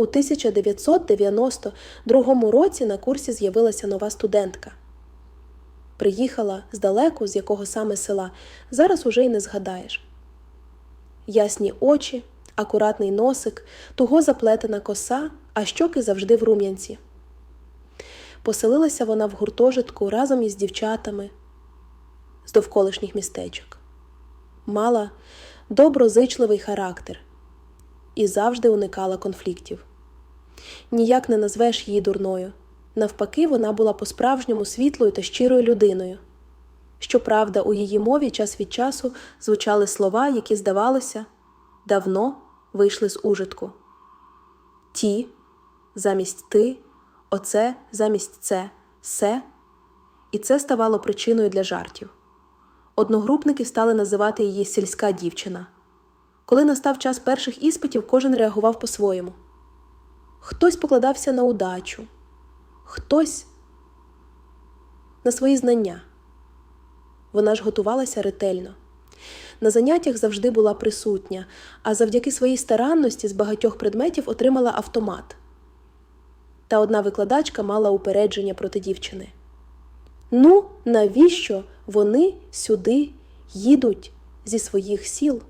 У 1992 році на курсі з'явилася нова студентка. Приїхала здалеку, з якого саме села, зараз уже й не згадаєш. Ясні очі, акуратний носик, туго заплетена коса, а щоки завжди в рум'янці. Поселилася вона в гуртожитку разом із дівчатами з довколишніх містечок. Мала доброзичливий характер і завжди уникала конфліктів. Ніяк не назвеш її дурною. Навпаки, вона була по-справжньому світлою та щирою людиною. Щоправда, у її мові час від часу звучали слова, які, здавалося, давно вийшли з ужитку. Ті замість ти, оце замість це, се, і це ставало причиною для жартів. Одногрупники стали називати її сільська дівчина. Коли настав час перших іспитів, кожен реагував по-своєму. Хтось покладався на удачу, хтось на свої знання. Вона ж готувалася ретельно. На заняттях завжди була присутня, а завдяки своїй старанності з багатьох предметів отримала автомат. Та одна викладачка мала упередження проти дівчини. Ну, навіщо вони сюди їдуть зі своїх сіл?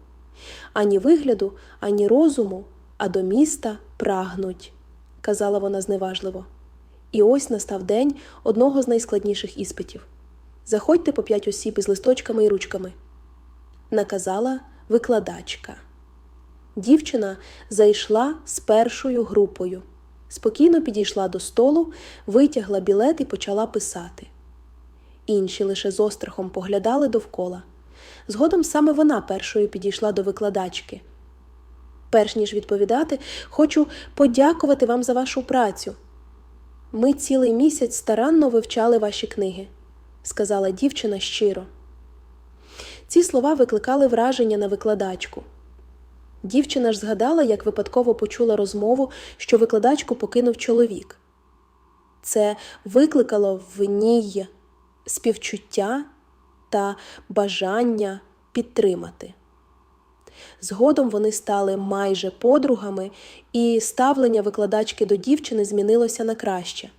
Ані вигляду, ані розуму, а до міста прагнуть, казала вона зневажливо. І ось настав день одного з найскладніших іспитів. Заходьте по п'ять осіб із листочками і ручками, наказала викладачка. Дівчина зайшла з першою групою, спокійно підійшла до столу, витягла білет і почала писати. Інші лише з острахом поглядали довкола. Згодом саме вона першою підійшла до викладачки. Перш ніж відповідати, хочу подякувати вам за вашу працю. Ми цілий місяць старанно вивчали ваші книги, сказала дівчина щиро. Ці слова викликали враження на викладачку. Дівчина ж згадала, як випадково почула розмову, що викладачку покинув чоловік. Це викликало в ній співчуття та бажання підтримати. Згодом вони стали майже подругами, і ставлення викладачки до дівчини змінилося на краще.